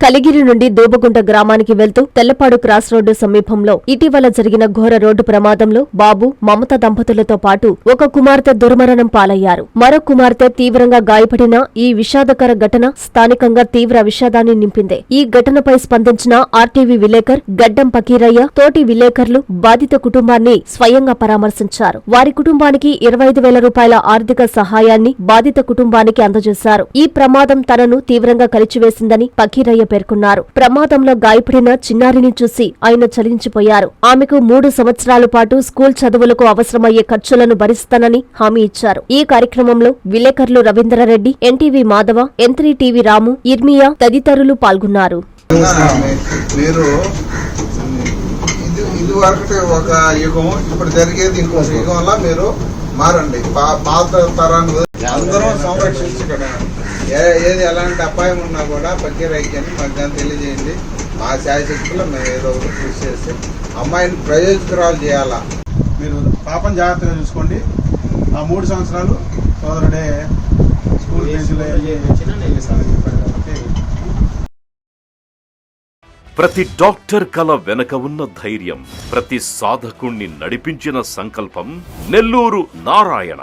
కలిగిరి నుండి దూబగుంట గ్రామానికి వెళ్తూ తెల్లపాడు క్రాస్ రోడ్డు సమీపంలో ఇటీవల జరిగిన ఘోర రోడ్డు ప్రమాదంలో బాబు మమత దంపతులతో పాటు ఒక కుమార్తె దుర్మరణం పాలయ్యారు. మరో కుమార్తె తీవ్రంగా గాయపడిన ఈ విషాదకర ఘటన స్థానికంగా తీవ్ర విషాదాన్ని నింపింది. ఈ ఘటనపై స్పందించిన ఆర్టీవీ విలేకర్ గడ్డం పకీరయ్య తోటి విలేకరులు బాధిత కుటుంబాన్ని స్వయంగా పరామర్శించారు. వారి కుటుంబానికి ఇరవై ఐదు వేల రూపాయల ఆర్థిక సహాయాన్ని బాధిత కుటుంబానికి అందజేశారు. ఈ ప్రమాదం తనను తీవ్రంగా కలిచివేసిందని పకీరయ్య పేర్కొన్నారు. ప్రమాదంలో గాయపడిన చిన్నారిని చూసి ఆయన చలించిపోయారు. ఆమెకు మూడు సంవత్సరాల పాటు స్కూల్ చదువులకు అవసరమయ్యే ఖర్చులను భరిస్తానని హామీ ఇచ్చారు. ఈ కార్యక్రమంలో విలేకరులు Ravindra Reddy NTV Madhava M three TV Ramu Irmiya తదితరులు పాల్గొన్నారు. ఇది వరకు ఒక యుగం ఇప్పుడు జరిగేది ఇంకొక మీరు మారండి. పాత తరాన్ని అందరం సంరక్షించుకోండి ఏ ఏది ఎలాంటి అపాయం ఉన్నా కూడా పక్కీర్ ఐక్యాన్ని మాకు తెలియజేయండి. మా శాయశక్తిలో మేము ఏదో ఒకటి కృషి చేసి అమ్మాయిని ప్రయోజకురాలు చేయాలా? మీరు పాపం జాగ్రత్తగా చూసుకోండి. ఆ మూడు సంవత్సరాలు సోదరుడే స్కూల్ కాబట్టి ప్రతి డాక్టర్ కల వెనక ఉన్న ధైర్యం ప్రతి సాధకుణ్ణి నడిపించిన సంకల్పం నెల్లూరు నారాయణ.